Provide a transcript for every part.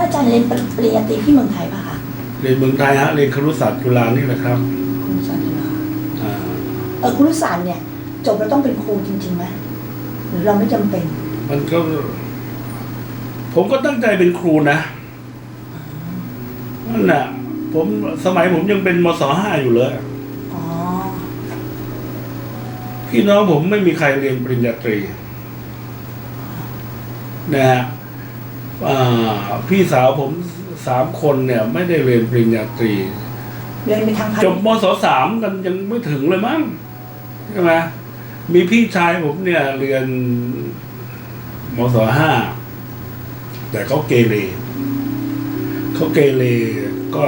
แล้วอาจารย์เรียนปริญญาตรีที่เมืองไทยป่ะคะเรียนเมืองไทยฮะเรียนครุศาสตร์จุฬานี่แหละครับคุณศาสตร์จุฬาอ่าเออคุณศาสตร์เนี่ย จบแล้วต้องเป็นครูจริงๆไหมหรือเราไม่จำเป็น มันก็ ผมก็ตั้งใจเป็นครูนะนั่นน่ะ ผมสมัยผมยังเป็นมศห้าอยู่เลย อ๋อ พี่น้องผมไม่มีใครเรียนปริญญาตรีนะฮะอ่า พี่สาวผมสามคนเนี่ยไม่ได้เรียนปริญญาตรี เรียนไปทางพาจณิบชย์มศสามกันยังไม่ถึงเลยมั้งใช่ไหมมีพี่ชายผมเนี่ยเรียนมศห้าแต่เขาเกเรเขาเกเรก็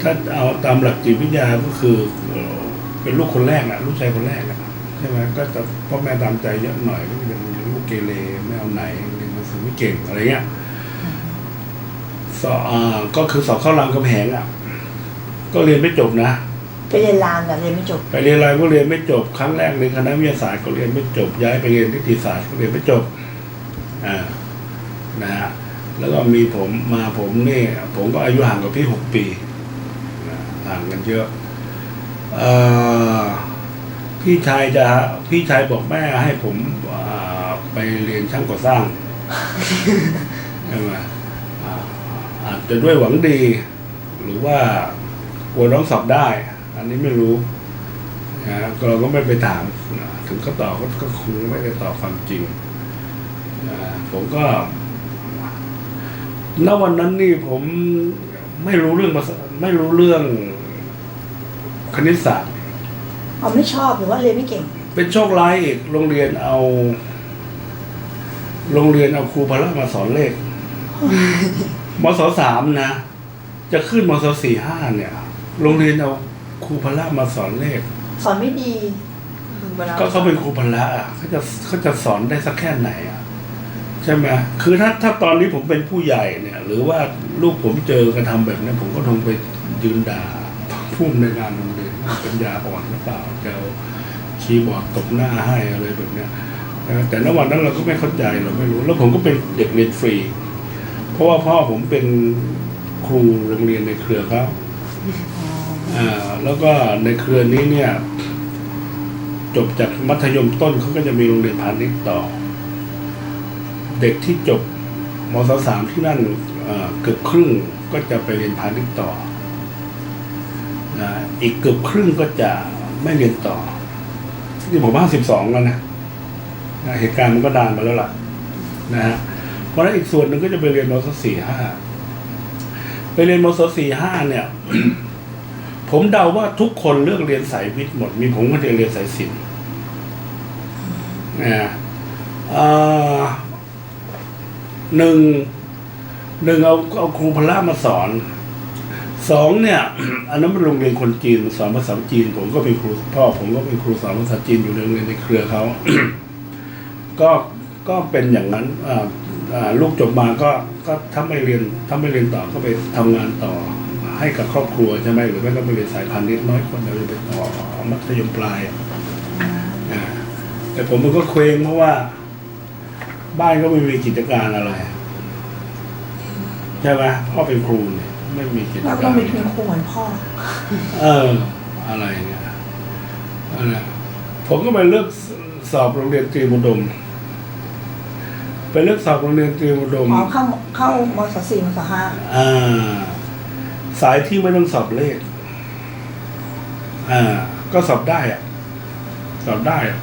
ถ้าเอาตามหลักจิตวิทยาก็คือเอ่อเป็นลูกคนแรกอะลูกชายคนแรกอะใช่ไหมก็จะพ่อแม่ตามใจเยอะหน่อยก็จะเป็นลูกเกเรไม่เอาไหน เรียนหนังสือไม่เก่งอะไรเงี้ยสอบอ่าก็คือสอบเข้ารามคำแหงอะก็เรียนไม่จบนะไปเรียนรามแต่เรียนไม่จบ ไปเรียนอะไรก็เรียนไม่จบ ครั้งแรกในคณะวิทยาศาสตร์ก็เรียนไม่จบ ย้ายไปเรียนนิติศาสตร์ก็เรียนไม่จบ อ่า นะฮะ แล้วก็มีผมมาผมนี่ ผมก็อายุห่างกับพี่หกปีนะห่างกันเยอะเอ่อพี่ชายจะ พี่ชายบอกแม่ให้ผมอ่าไปเรียนช่างก่อสร้าง ใช่ไหมอ่าอาจจะด้วยหวังดี หรือว่ากลัวน้องสอบได้ อันนี้ไม่รู้นะเราก็ไม่ไปถามนะถึงเขาตอบก็ก็คงไม่ได้ตอบความจริงนะผมก็ณวันนั้นนี่ผมไม่รู้เรื่องภาษาไม่รู้เรื่องคณิตศาสตร์เอาไม่ชอบหรือว่าเรียนไม่เก่ง เป็นโชคร้ายอีกโรงเรียนเอา โรงเรียนเอาครูพละมาสอนเลขมศสามนะ จะขึ้นมศสี่ห้าเนี่ย โรงเรียนเอาครูพละมาสอนเลข สอนไม่ดีก็เขาเป็นครูพละอะเขาจะเขาจะสอนได้สักแค่ไหนอะใช่ไหมคือถ้าถ้าตอนนี้ผมเป็นผู้ใหญ่เนี่ย หรือว่าลูกผมเจอกระทำแบบนี้ผมก็คงไปยืนด่าผู้อำนวยการโรงเรียนว่าเป็นยาอ่อนหรือเปล่าจะเอาคีย์บอร์ดตบหน้าให้อะไรแบบเนี้ย นะแต่ณวันนั้นเราก็ไม่เข้าใจเราไม่รู้ แล้วผมก็เป็นเด็กเรียนฟรี เพราะว่าพ่อผมเป็นครูโรงเรียนในเครือเขาอ่าแล้วก็ในเครือนี้เนี่ย จบจากมัธยมต้นเขาก็จะมีโรงเรียนพาณิชย์ต่อ เด็กที่จบมศสามที่นั่นเกือบครึ่งก็จะไปเรียนพาณิชย์ต่ออีกเกือบครึ่งก็จะไม่เรียนต่อที่ผมห้าสิบสองแล้วนะ เหตุการณ์มันก็ดานมาแล้วล่ะนะฮะเพราะฉะนั้นอีกส่วนหนึ่งก็จะไปเรียนมศสี่ห้าไปเรียนมศสี่ห้าเนี่ย ผมเดาว่าทุกคนเลือกเรียนสายวิทย์หมด มีผมก็เรียนเรียนสายศิลป์นะเออหนึ่งหนึ่งเอาเอาครูพละมาสอนสองเนี่ยอันนั้นเป็นโรงเรียนคนจีนสอนภาษาจีน ผมก็เป็นครูพ่อผมก็เป็นครูสอนภาษาจีนอยู่ในโรงเรียนในเครือเขา ก็ก็เป็นอย่างนั้นอ่าอ่าลูกจบมาก็ก็ถ้าไม่เรียนถ้าไม่เรียนต่อก็ไปทำงานต่อให้กับครอบครัวใช่ไหมหรือไม่ก็ไปเรียนสายพันธุ์นิดน้อยคนเดียวไปต่อมัธยมปลายอะอ่าแต่ผมมันก็เคว้งเพราะว่า บ้านก็ไม่มีกิจการอะไรใช่ไหมพ่อเป็นครูเนี่ยไม่มีกิจเรากาต้องรเป็นคุณครูเหมือนพ่อ เออ อะไรเงี้ยอะไรผมก็ไปเลือกสอบโรงเรียนตรีมุดม ไปเลือกสอบโรงเรียนตรีมุดม อ๋อเข้าเข้ามศสี่มศห้าอ่า สายที่ไม่ต้องสอบเลข อ่า ก็สอบได้อะสอบได้อะ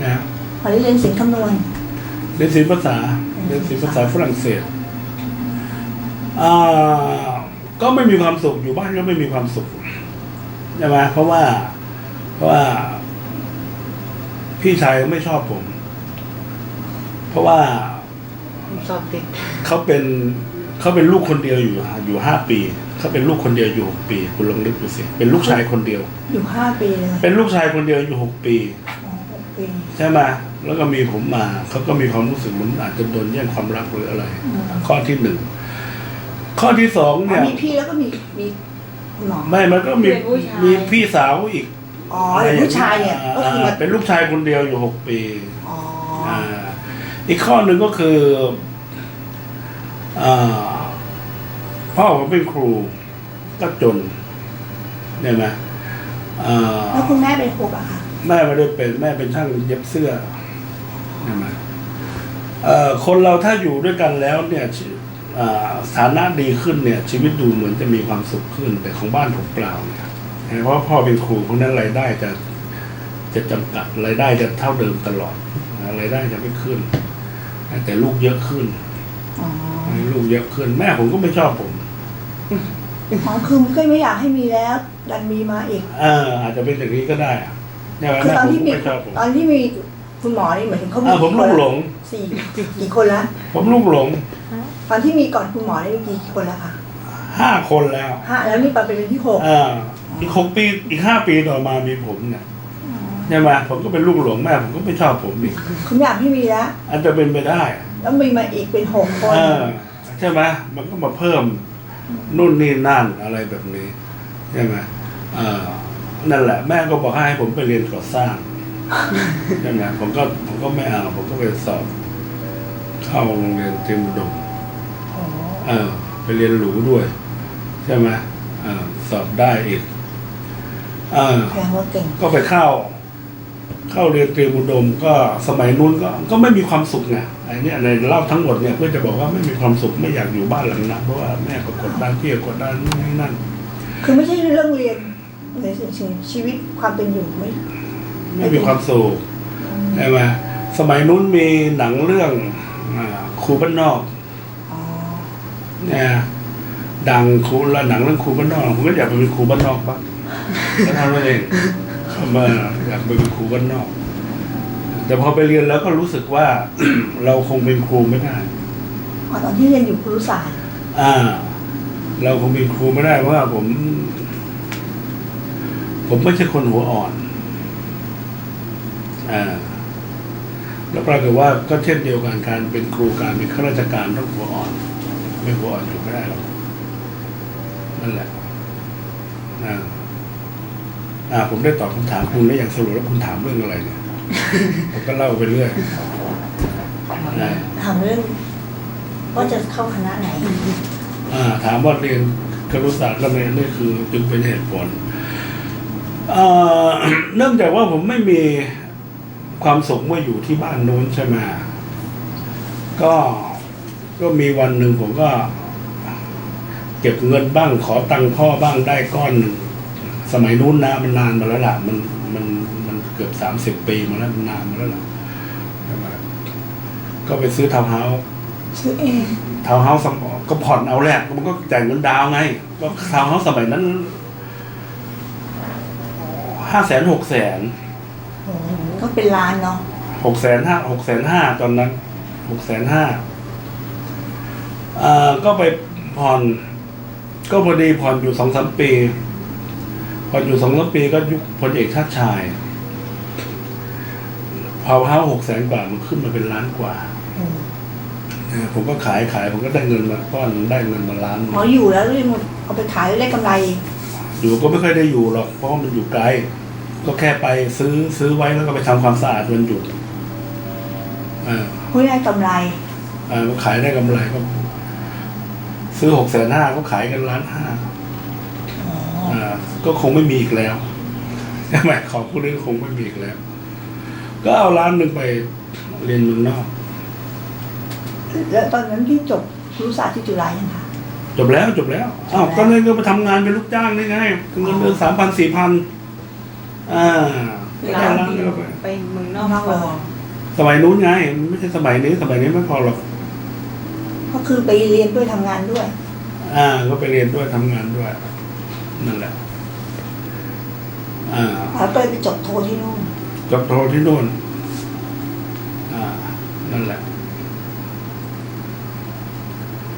นะฮะตอนนี้เรียนศิลป์คำนวณ เรียนศิลปภาษาเรียนศิลปภาษาฝรั่งเศส อ่า ก็ไม่มีความสุขอยู่บ้านก็ไม่มีความสุขใช่ไหมเพราะว่า เพราะว่า พี่ชายไม่ชอบผมเพ ราะว่าสอบติดเขาเป็นเขาเป็นลูกคนเดียวอยู่อยู่ห้าปีเขาเป็นลูกคนเดียวอยู่หกปี คุณลองนึกดูสิเป็นลูกชายคนเดียว อยู่ห้าปีเลยเป็นลูกชายคนเดียวอยู่หกปีอ๋อหกปีใช่ไหมแล้วก็มีผมมาเขาก็มีความรู้สึกเหมันอาจจะโดนแย่งความรักหรืออะไรอืมข้อที่หนึ่งข้อที่สองอ๋อเนี่ยมีพี่แล้วก็มีมีคุณหมอไม่มันก็มีมีพี่สาวอีกอ๋อเด็กผู้ชายเนี่ยก็คืออ่าเป็นลูกชายคนเดียวอยู่หกปีอ๋อ อ่าอีกข้อหนึ่งก็คือพอ่าพ่อผมเป็นครูก็จนเนี่ยนะอ่าแล้วคุณแม่เป็นครูอะค่ะแม่ไม่ได้เป็นแม่เป็นช่างเย็บเสื้อเนี่ยนะเอ่อคนเราถ้าอยู่ด้วยกันแล้วเนี่ยชีอ่าสถานะดีขึ้นเนี่ย ชีวิตดูเหมือนจะมีความสุขขึ้น แต่ของบ้านผมเปล่าเนี่ยเพราะพ่อเป็นครูเพราะฉะนั้นรายได้จะจะจำกัดรายได้จะเท่าเดิมตลอดนะรายได้จะไม่ขึ้น แต่ลูกเยอะขึ้นอ๋อลูกเยอะขึ้น แม่ผมก็ไม่ชอบผมอ๋อคือก็ไม่อยากให้มีแล้ว ดันมีมาอีก เออ อาจจะเป็นอย่างนี้ก็ได้อะใช่ไหมคือแม่ตอนผมที่ก็มีไม่ชอบผมตอนที่มีคุณหมอนี่หมายถึงเขามีอ่าผมกี่ลูคนกหลง สี่กี่คนละผมลูกหลงตอนที่มีก่อนคุณหมอนี่มีกี่คนละคะห้าคนแล้วห้าแล้วนี่ปาเป็นที่หกอ่าอีกหกปีอีกห้าปีต่อมามีผมเนี่ย ใช่ไหมผมก็เป็นลูกหลงแม่ผมก็ไม่ชอบผมอีกคุณอยากให้มีแล้วอาจจะเป็นไปได้ แล้วมีมาอีกเป็นหกคนเออใช่ไหมมันก็มาเพิ่มนู่นนี่นั่นอะไรแบบนี้ใช่ไหมเออนั่นแหละ แม่ก็บอกให้ผมไปเรียนก่อสร้างใช่ไหมผมก็ผมก็ไม่เอาผมก็ไปสอบ เข้าโรงเรียนเตรียมอุดมอ๋อเออไปเรียนหรูด้วย ใช่ไหมเออสอบได้อีกเออแสดงว่าเก่งก็ไปเข้า เข้าเรียนเตรียมอุดมก็สมัยนู้นก็ก็ไม่มีความสุขไงไอ้เนี่ยในเล่าทั้งหมดเนี่ยเพื่อจะบอกว่าไม่มีความสุขไม่อยากอยู่บ้านหลังนั้นเพราะว่าแม่ก็กดดันพี่ก็กดดันนู่นนี่นั่น คือไม่ใช่เรื่องเรียนในชีวิตความเป็นอยู่ไม่ไม่มีความสุขใช่ไหมสมัยนู้นมีหนังเรื่องอาครูบ้านนอกอ๋อเนี่ยดังครูละหนังเรื่องครูบ้านนอกผมก็อยากไปเป็นครูบ้านนอกบ้างแล้วทำนั่นเองเข้า มาอยากไปเป็นครูบ้านนอก แต่พอไปเรียนแล้วก็รู้สึกว่า เราคงเป็นครูไม่ได้อ๋อตอนที่เรียนอยู่ครุศาสตร์อ่า เราคงเป็นครูไม่ได้เพราะว่าผม ผมไม่ใช่คนหัวอ่อน อ่า แล้วปรากฏว่าก็เช่นเดียวกันการเป็นครูการเป็นข้าราชการต้องหัวอ่อน ไม่หัวอ่อนอยู่ไม่ได้หรอกนั่นแหละ อ่า อ่าผมได้ตอบคำถามคุณได้อย่างสรุปแล้วคุณถามเรื่องอะไรเนี่ย ผมก็เล่าไปเรื่อยนะถามเรื่องว่าจะเข้าคณะไหน อ่า ถามว่าเรียนครุศาสตร์ก็เลยนี่คือจึงเป็นเหตุผลเอ่อเนื่องจากว่าผมไม่มีความสุขเมื่ออยู่ที่บ้านนู้นใช่ไหมก็ก็มีวันหนึ่งผมก็ เก็บเงินบ้างขอตังค์พ่อบ้างได้ก้อนหนึ่ง สมัยนู้นนะมันนานมาแล้วล่ะ มันมันมันเกือบสามสิบปีมาแล้วมันนานมาแล้วล่ะใช่ไหมก็ไปซื้อทาวน์เฮาส์ชื่อเองทาวน์เฮาส์สมก็ผ่อนเอาแหละมันก็จ่ายเงินดาวน์ไง ก็ทาวน์เฮาส์สมัยนั้นห้าแสนหกแสนโอ้โหก็เป็นล้านเนาะหกแสนห้าหกแสนห้าตอนนั้นหกแสนห้าอ่าก็ไปผ่อน ก็พอดีผ่อนอยู่สองสามปี ผ่อนอยู่สองสามปีก็ยุคพลเอกชาติชายพาวเฮาหกแสนกว่ามันขึ้นมาเป็นล้านกว่าอืมเออผมก็ขายขายผมก็ได้เงินมาก้อนได้เงินมาล้านหนึ่งพออยู่แล้วเรียนหมดเอาไปขายได้กำไร อยู่ก็ไม่ค่อยได้อยู่หรอกเพราะว่ามันอยู่ไกล ก็แค่ไปซื้อซื้อไว้แล้วก็ไปทำความสะอาดวันหยุดเออไม่ได้กำไรเออขายได้กำไรก็ซื้อหกแสนห้าก็ขายกันล้านห้าอ๋ออ่า ก็คงไม่มีอีกแล้วใช่ไหมของพวกนี้คงไม่มีอีกแล้ว ก็เอาล้านหนึ่งไปเรียนเมืองนอก แล้วตอนนั้นที่จบครุศาสตร์ที่จุฬายังคะ จบแล้วจบแล้วอ้าวจบแล้ว ก็เลยก็ไปทำงานเป็นลูกจ้างได้ไงเงินเดือนสามพันสี่พันอ่าเวได้ลาล้านที่เดียวไป ไปเมืองนนออกกก่อนรอสมัยนู้นไงมันไม่ใช่สมัยนี้สมัยนี้ไม่พอหรอกก็คือไปเรียนด้วยทำงานด้วย อ่า ก็ไปเรียนด้วยทำงานด้วย นั่นแหละอ่าแล้วก็ไปจบโทที่นู่นจบโทที่นู่นอ่านั่นแหละ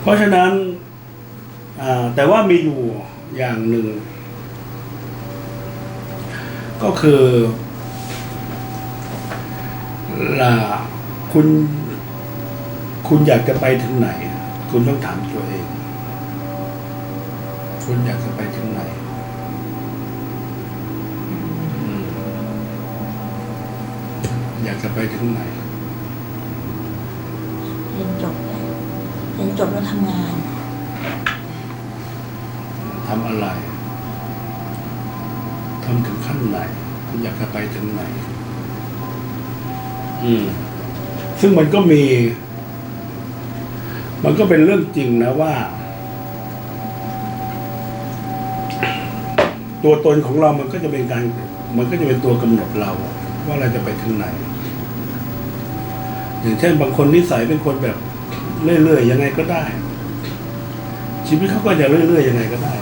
เพราะฉะนั้นอ่าแต่ว่ามีอยู่อย่างหนึ่ง ก็คือล่ะคุณ คุณอยากจะไปถึงไหน คุณต้องถามตัวเอง คุณอยากจะไปถึงไหนอืมอยากจะไปถึงไหนเรียนจบแล้วเรียนจบแล้วทำงานทำอะไรทำถึงขั้นไหน คุณอยากจะไปถึงไหน อืม ซึ่งมันก็มี มันก็เป็นเรื่องจริงนะว่า ตัวตนของเรามันก็จะเป็นการ มันก็จะเป็นตัวกำหนดเรา ว่าเราจะไปถึงไหน อย่างเช่นบางคนนิสัยเป็นคนแบบเรื่อยๆยังไงก็ได้ ชีวิตเขาก็จะเรื่อยๆยังไงก็ได้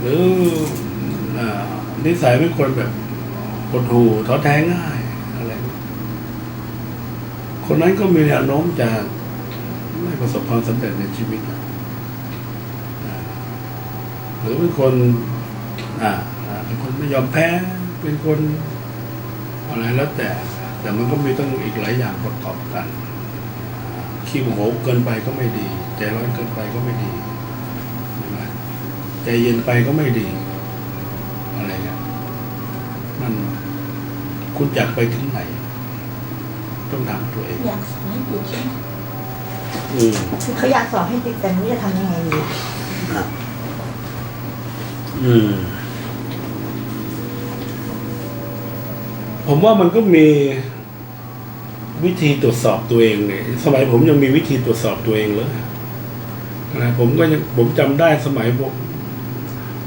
หรืออนิสัยเป็นคนแบบกดหูท้อแท้ง่ายอะไร คนนั้นก็มีแนวโน้มจะไม่ประสบความสำเร็จในชีวิตอะ หรือเป็นคนอ่าอ่าเป็นคนไม่ยอมแพ้เป็นคนอะไรแล้วแต่ แต่มันก็มีต้องอีกหลายอย่างประกอบกันอ่าขี้โมโหเกินไปก็ไม่ดี ใจร้อนเกินไปก็ไม่ดีใช่ไหมใจเย็นไปก็ไม่ดี อะไรเงี้ยมันคุณอยากไปถึงไหน ต้องถามตัวเองอยากสอนให้ติดใช่ไหมอืมคือเขาอยากสอนให้ติดแต่ไม่รู้จะทำยังไงดีอืม ผมว่ามันก็มีวิธีตรวจสอบตัวเองเนี่ย สมัยผมยังมีวิธีตรวจสอบตัวเองเลยนะผมก็ยังผมจำได้สมัยผม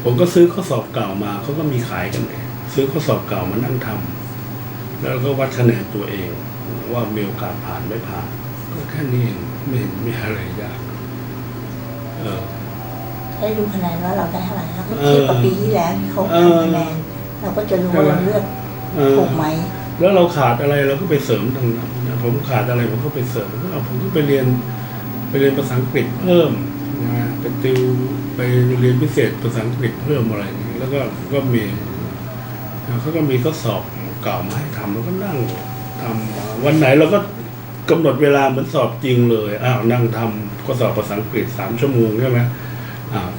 ผมก็ซื้อข้อสอบเก่ามาเขาก็มีขายกันเนี่ยซื้อข้อสอบเก่ามานั่งทำแล้วก็วัดคะแนนตัวเอง ว่ามีโอกาสผ่านไม่ผ่าน ก็แค่นี้เองไม่เห็นมีอะไรยากเออ ได้ดูคะแนนว่าเราได้เท่าไหร่แล้วก็เทียบกับปีที่แล้วที่เขาเออทำคะแนนเราก็จะรู้ว่าเราเลือกเออถูกไหมแล้วเราขาดอะไรเราก็ไปเสริมตรงนั้นนะผมขาดอะไรผมก็ไปเสริมก็เอาผมก็ไปเรียนไปเรียนภาษาอังกฤษเพิ่มนะไปติวไปเรียนพิเศษภาษาอังกฤษเพิ่มอะไรอย่างเงี้ยแล้วก็ก็มีเขาก็มีข้อสอบเก่ามาให้ทำแล้วก็นั่งทำวันไหนเราก็กำหนดเวลาเหมือนสอบจริงเลยอ้าวนั่งทำข้อสอบภาษาอังกฤษสามชั่วโมงใช่ไหมอ้าว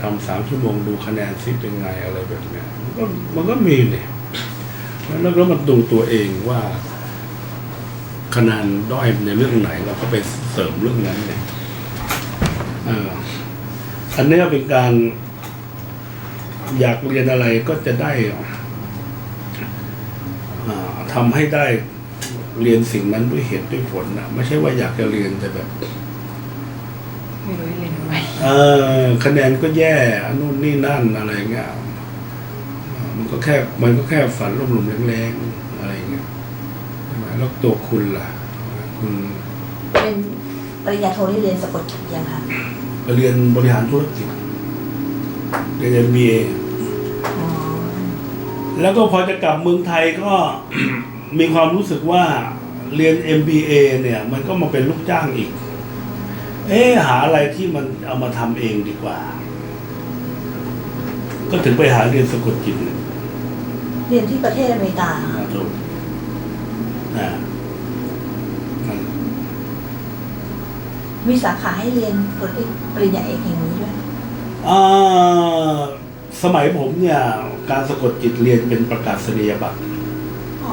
ทำสามชั่วโมงดูคะแนนซิเป็นไงอะไรแบบนี้มันก็มันก็มีเนี่ยแล้วก็มาดูตัวเองว่าคะแนนด้อยในเรื่องไหนเราก็ไปเสริมเรื่องนั้นเนี่ยอันนี้เป็นการอยากเรียนอะไรก็จะได้ทำให้ได้เรียนสิ่งนั้นด้วยเหตุด้วยผลนะไม่ใช่ว่าอยากจะเรียนแต่แบบ ไม่รู้เรียนทำไม เออคะแนนก็แย่อันนู่นนี่นั่นอะไรเงี้ยอ่ามันก็แค่มันก็แค่ฝันลมหลุมๆแรงๆอะไรเงี้ยใช่ไหมแล้วตัวคุณล่ะ คุณเป็นปริญญาโทที่เรียนสะกดจิตยังคะไปเรียนบริหารธุรกิจเรียน MBA อ๋อแล้วก็พอจะกลับเมืองไทยก็มีความรู้สึกว่าเรียน MBA เนี่ย มันก็มาเป็นลูกจ้างอีก เอ๊ะหาอะไรที่มันเอามาทำเองดีกว่า ก็ถึงไปหาเรียนสะกดจิตเนี่ยเรียนที่ประเทศอเมริกาเหรอครัคะบผมอ่านั่นมีสาขาให้เรียนปริญญาเอกอย่างนี้ด้วยอ่าสมัยผมเนี่ย การสะกดจิตเรียนเป็นประกาศนียบัตรอ๋อ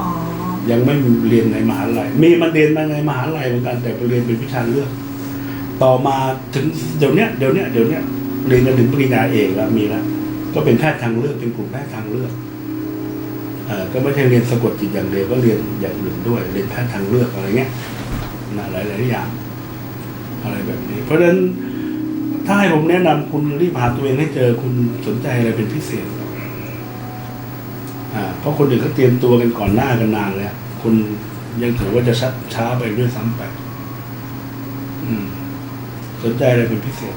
ยังไม่เรียนในมหาลัย มีมันเรียนมาในมหาลัยเหมือนกันแต่ไปเรียนเป็นวิชาเลือก ต่อมาถึงเดี๋ยวนี้เดี๋ยวนี้เดี๋ยวนี้เรียนกันถึงปริญญาเอกแล้วมีแล้วก็เป็นแพทย์ทางเลือกเป็นกลุ่มแพทย์ทางเลือกอก็ไม่ใช่เรียนสะกดจิตอย่างเดียวก็เรียนอย่างอื่นด้วยเรียนแพทย์ทางเลือกอะไรเงี้ยนะหลายหลายอย่าง อะไรแบบนี้ เพราะฉะนั้นถ้าให้ผมแนะนำคุณรีบหาตัวเองให้เจอคุณสนใจอะไรเป็นพิเศษอ่าเพราะคนอื่นเขาเตรียมตัวกันก่อนหน้ากันนานแล้วคุณยังถือว่าจะช้าช้าไปด้วยซ้ำไป อืม สนใจอะไรเป็นพิเศษ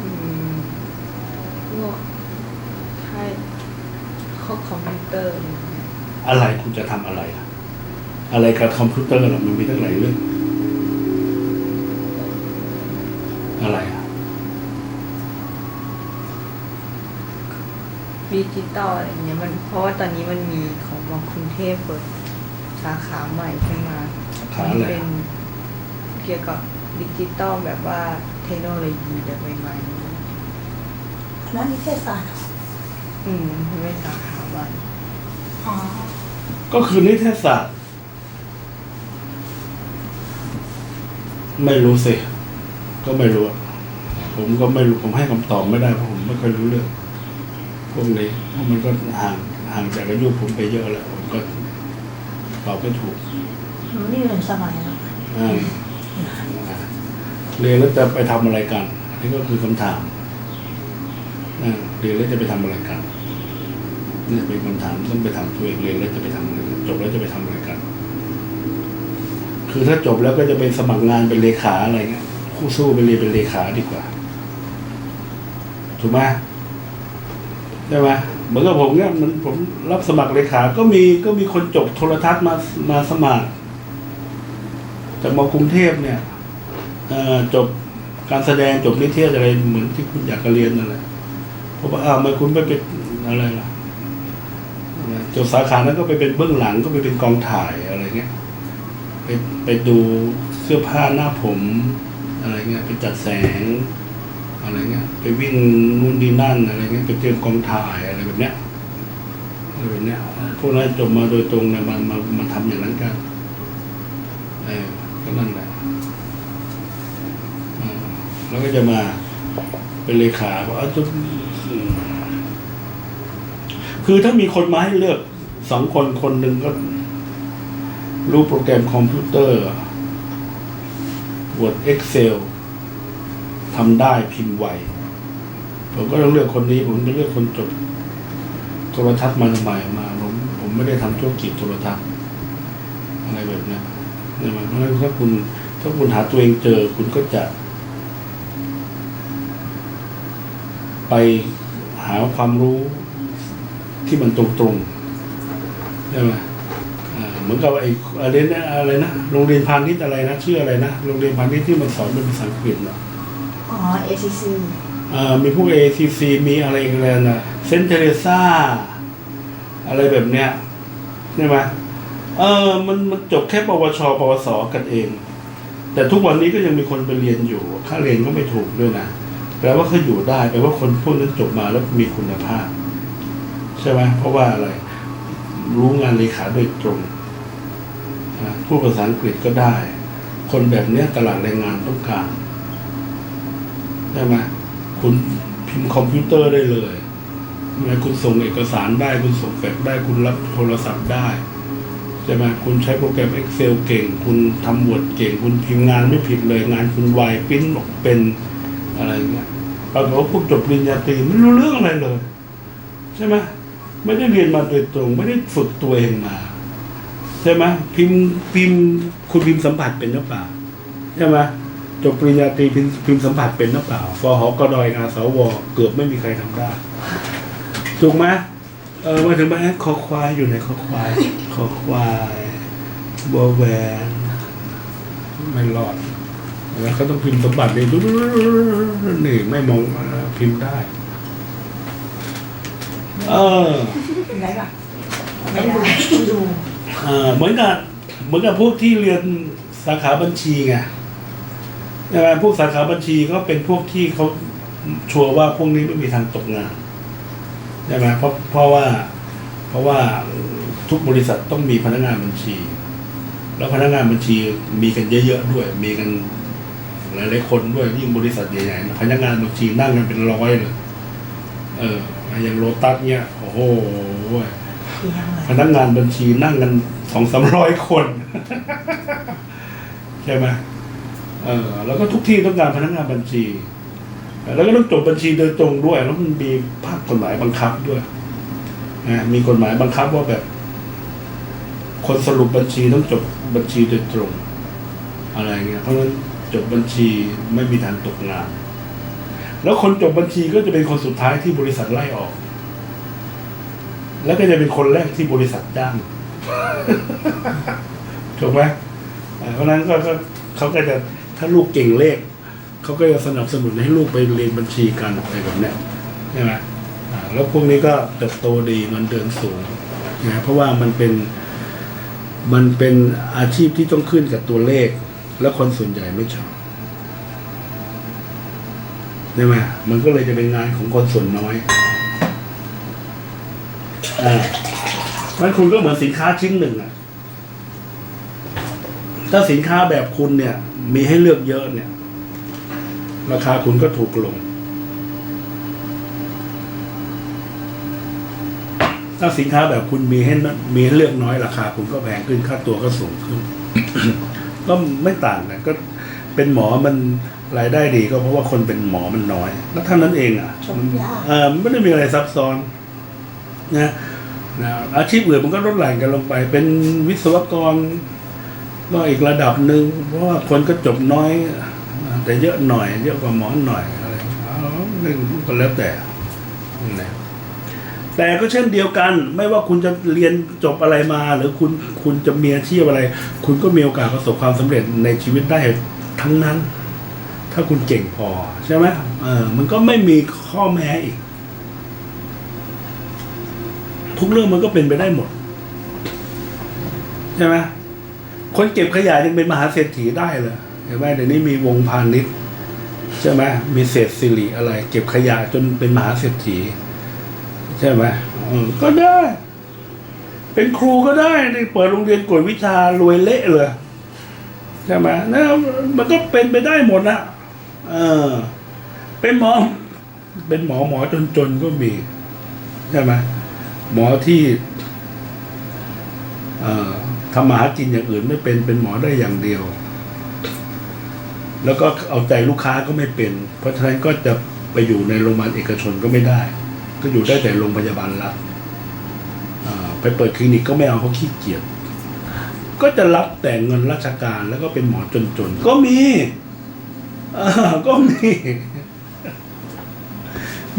อืมก็ถ้าข้อคอมพิวเตอร์อะไรอย่างเงี้ยอะไรคุณจะทำอะไรล่ะ อะไรกับคอมพิวเตอร์ล่ะมันมีตั้งหลายเรื่อง อะไรอะดิจิตอลอะไรอย่างเงี้ยมันเพราะว่าตอนนี้มันมีของมอกรุงเทพเปิดสาขาใหม่ขึ้นมาสาขาอะไรเป็น เกี่ยวกับดิจิตอลแบบว่าเทคโนโลยีแบบใหม่คณะนิเทศศาสตร์เหรอๆอืมเป็นสาขาใหม่อ๋อก็คือนิเทศศาสตร์ ไม่รู้สิ ก็ไม่รู้อะผมก็ไม่รู้ผมให้คำตอบไม่ได้เพราะผมไม่ค่อยรู้เรื่องพวกนี้เพราะมันก็ห่างห่างจากอายุผมไปเยอะแล้วผมก็ตอบไม่ถูกหนูนี่หนึ่งสมัยเนาะอ่า เรียนแล้วจะไปทำอะไรกันนนี้ก็คือคำถามเรียนแล้วจะไปทำอะไรกันนี่เป็นคำถามต้องไปถามตัวเองเรียนแล้วจะไปทำอะไรจบแล้วจะไปทำอะไรกัน คือถ้าจบแล้วก็จะไปสมัครงานเป็นเลขาอะไรเงี้ยคู่สู้ไปเรียนเป็นเลขาดีกว่า ถูกไหมใช่ไหมเหมือนกับผมเนี่ยมันผมรับสมัครเลขา ก็มีก็มีคนจบโทรทัศน์มามาสมัคร จากมกรุงเทพเนี่ยจบการแสดงจบนิเทศอะไรเหมือนที่คุณอยากจะเรียนนั่นแหละเพราะว่าอ้าวไมคุณไม่เป็นอะไรล่ะจบสาขานั้นก็ไปเป็นเบื้องหลังก็ไปเป็นกองถ่ายอะไรเงี้ยไปไปดูเสื้อผ้าหน้าผมอะไรเงี้ยไปจัดแสงอะไรเงี้ยไปวิ่งนู่นนี่นั่นอะไรเงี้ยไปเตรียมกองถ่ายอะไรแบบเนี้ยอะไรแบบเนี้ยพวกนั้นจบมาโดยตรงเนี่ยมันมามาทำอย่างนั้นกันเออ ก็นั่นแหละเออแล้วก็จะมาเป็นเลขาว่าเอาจุดอืมคือถ้ามีคนมาให้เลือกสองคนคนหนึ่งก็ รู้โปรแกรมคอมพิวเตอร์ Word Excel ทำได้พิมพ์ไว ผมก็ต้องเลือกคนนี้ ผมจะเลือกคนจบโทรทัศน์มาใหม่มาผมผมไม่ได้ทำธุรกิจโทรทัศน์อะไรแบบเนี้ยใช่ไหม เพราะฉะนั้นถ้าคุณถ้าคุณหาตัวเองเจอ คุณก็จะ ไปหาความรู้ที่มันตรงๆใช่ไหมอ่าเหมือนกับไอ้อะไรนะอะไรนะโรงเรียนพาณิชย์อะไรนะชื่ออะไรนะโรงเรียนพาณิชย์ที่มันสอนเป็นภาษาอังกฤษเนาะอ๋อ ACC อ่ามีพวก ACC มีอะไรอีกแล้วนะเซนเทเรซ่าอะไรแบบเนี้ยใช่ไหม เออมันมันจบแค่ปวช ปวส กันเอง แต่ทุกวันนี้ก็ยังมีคนไปเรียนอยู่ ค่าเรียนก็ไม่ถูกด้วยนะ แปลว่าเขาอยู่ได้ แปลว่าคนพวกนั้นจบมาแล้วมีคุณภาพ ใช่ไหมเพราะว่าอะไร รู้งานเลขาโดยตรงพูดภาษาอังกฤษก็ได้ คนแบบเนี้ยตลาดแรงงานต้องการใช่ไหมคุณพิมพ์คอมพิวเตอร์ได้เลยไมคุณส่งเอกสารได้ คุณส่งแฟกซ์ได้ คุณรับโทรศัพท์ได้ ใช่ไหมคุณใช้โปรแกรม Excel เก่ง คุณทำบทเก่ง คุณพิมพ์งานไม่ผิดเลยงานคุณไวปิ้นออกเป็นอะไรเงี้ยปรากฏว่าพวกจบปริญญาตรีไม่รู้เรื่องอะไรเลย ใช่ไหมไม่ได้เรียนมาโดยตรง ไม่ได้ฝึกตัวเองมา ใช่ไหมพิมพ์พิมพ์คุณพิมพ์สัมผัสเป็นหรือเปล่าใช่ไหมจบปริญญาตรีพิมพ์พิมพ์สัมผัสเป็นหรือเปล่าฟอหอกดอยอาสวเกือบไม่มีใครทำได้ถูกไหม เออมาถึงบ้านคอควายอยู่ในคอควายคอควายบัวแหวนไม่รอดแล้วเขาต้องพิมพ์สมบัตินี่นี่ไม่มองพิมพ์ได้ เออไรป่ะไม่ได้ดูเออเหมือนกับเหมือนกับพวกที่เรียนสาขาบัญชีไงใช่ไหมพวกสาขาบัญชีก็เป็นพวกที่เขาชัวร์ว่าพวกนี้ไม่มีทางตกงาน ใช่ไหมเพราะเพราะว่าเพราะว่าทุกบริษัทต้องมีพนักงานบัญชี แล้วพนักงานบัญชีมีกันเยอะๆด้วย มีกันหลายๆคนด้วยยิ่งบริษัทใหญ่ๆนะพนักงานบัญชีนั่งกันเป็นร้อยเลยเอออย่างโลตัสเนี่ยโอ้โหเพียงเลยพนักงานบัญชีนั่งกันสองสามร้อยคนใช่ไหมเออแล้วก็ทุกที่ต้องการพนักงานบัญชี แล้วก็ต้องจบบัญชีโดยตรงด้วย แล้วมันมีภาคกฎหมายบังคับด้วยนะมีกฎหมายบังคับว่าแบบ คนสรุปบัญชีต้องจบบัญชีโดยตรง อะไรเงี้ยเพราะฉะนั้นจบบัญชีไม่มีทางตกงานแล้วคนจบบัญชีก็จะเป็นคนสุดท้ายที่บริษัทไล่ออก แล้วก็จะเป็นคนแรกที่บริษัทจ้างถูกไหมเพราะนั้นก็ก็เขาก็จะถ้าลูกเก่งเลข เขาก็จะสนับสนุนให้ลูกไปเรียนบัญชีกันอะไรแบบเนี้ยใช่ไหมอ่าแล้วพวกนี้ก็เติบโตดีเงินเดือนสูงนะเพราะว่ามันเป็นมันเป็นอาชีพที่ต้องขึ้นกับตัวเลข แล้วคนส่วนใหญ่ไม่ชอบใช่ไหมมันก็เลยจะเป็นงานของคนส่วนน้อยอ่ามันคุณก็เหมือนสินค้าชิ้นหนึ่งอะ ถ้าสินค้าแบบคุณเนี่ย มีให้เลือกเยอะเนี่ย ราคาคุณก็ถูกลง ถ้าสินค้าแบบคุณมีให้นมีให้เลือกน้อยราคาคุณก็แพงขึ้นค่าตัวก็สูงขึ้น ก็ไม่ต่างกันก็เป็นหมอมันรายได้ดีก็เพราะว่าคนเป็นหมอมันน้อยแล้วเท่านั้นเองอะชมยากเออมันไม่ได้มีอะไรซับซ้อนนะนะอาชีพอื่นมันก็ลดหลั่นกันลงไป เป็นวิศวกรก็อีกระดับหนึ่งเพราะว่าคนก็จบน้อย แต่เยอะหน่อย เยอะกว่าหมอหน่อยอะไรอ๋อก็แล้วแต่นะแต่ก็เช่นเดียวกัน ไม่ว่าคุณจะเรียนจบอะไรมา หรือคุณคุณจะมีอาชีพอะไร คุณก็มีโอกาสประสบความสำเร็จในชีวิตได้ทั้งนั้น ถ้าคุณเก่งพอใช่ไหมเออมันก็ไม่มีข้อแม้อีก ทุกเรื่องมันก็เป็นไปได้หมด ใช่ไหมคนเก็บขยะยังเป็นมหาเศรษฐีได้เลย เห็นไหมเดี๋ยวนี้มีวงพาณิชย์ใช่ไหมมีเศษสิริอะไร เก็บขยะจนเป็นมหาเศรษฐีใช่ไหมก็ได้ เป็นครูก็ได้นี่เปิดโรงเรียนกวดวิชารวยเละเลยใช่ไหมนะมันก็เป็นไปได้หมดนะเออ เป็นหมอ เป็นหมอหมอจนๆก็มีใช่ไหมหมอที่เอ่อทำมาหากินอย่างอื่นไม่เป็นเป็นหมอได้อย่างเดียว แล้วก็เอาใจลูกค้าก็ไม่เป็น เพราะฉะนั้นก็จะไปอยู่ในโรงพยาบาลเอกชนก็ไม่ได้ ก็อยู่ได้แต่โรงพยาบาลรัฐไปเปิดคลินิกก็ไม่เอาเพราขี้เกียจก็จะรับแต่เงินราชการแล้วก็เป็นหมอจนๆ ก็มีอก็มี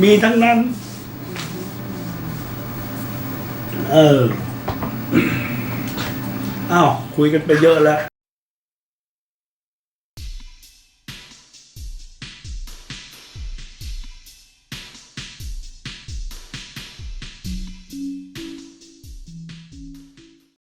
มีทั้งนั้น เอออ้าวคุยกันไปเยอะแล้ว